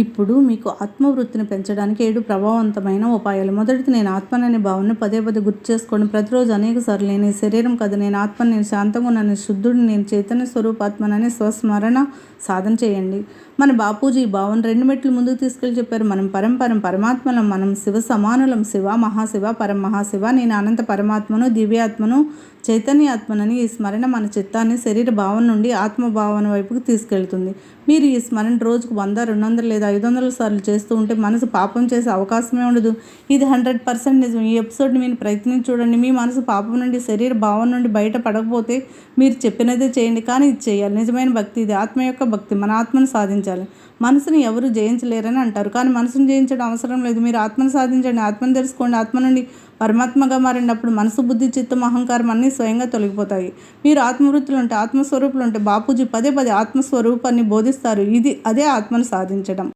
ఇప్పుడు మీకు ఆత్మవృత్తిని పెంచడానికి ఏడు ప్రభావవంతమైన ఉపాయాలు. మొదటిది నేను ఆత్మననే భావనను పదే పదే గుర్తు చేసుకోండి ప్రతిరోజు అనేక సార్లు నేను శరీరం కదా నేను ఆత్మ నేను శాంతంగా ఉన్నాను నేను శుద్ధుడు నేను చైతన్య స్వరూపాత్మనని స్వస్మరణ సాధన చేయండి. మన బాపూజీ ఈ భావన రెండు మెట్లు ముందుకు తీసుకెళ్ళి చెప్పారు. మనం పరంపరం పరమాత్మలం మనం శివ సమానులం శివ మహాశివ పరం మహాశివ నేను అనంత పరమాత్మను దివ్యాత్మను చైతన్య ఆత్మనని ఈ స్మరణ మన చిత్తాన్ని శరీర భావన నుండి ఆత్మభావన వైపుకు వైపుకి తీసుకెళ్తుంది. మీరు ఈ స్మరణ రోజుకు వంద రెండు వందలు లేదా ఐదు వందల సార్లు చేస్తూ ఉంటే మనసు పాపం చేసే అవకాశమే ఉండదు. ఇది హండ్రెడ్ పర్సెంట్ నిజం. ఈ ఎపిసోడ్ని మీరు ప్రయత్నించి చూడండి. మీ మనసు పాపం నుండి శరీర భావం నుండి బయట పడకపోతే మీరు చెప్పినదే చేయండి. కానీ ఇది చేయాలి. నిజమైన భక్తి ఇది. ఆత్మ యొక్క భక్తి. మన ఆత్మను సాధించాలి. మనసుని ఎవరు జయించలేరని అంటారు. కానీ మనసును జయించడం అవసరం లేదు. మీరు ఆత్మను సాధించండి. ఆత్మను తెలుసుకోండి. ఆత్మ నుండి పరమాత్మగా మారినప్పుడు మనసు బుద్ధి చిత్తం అహంకారం అన్నీ స్వయంగా తొలగిపోతాయి. మీరు ఆత్మవృత్తులు ఉంటే ఆత్మస్వరూపులు ఉంటే బాపూజీ పదే పదే ఆత్మస్వరూపాన్ని బోధిస్తారు. ఇది అదే ఆత్మను సాధించడం.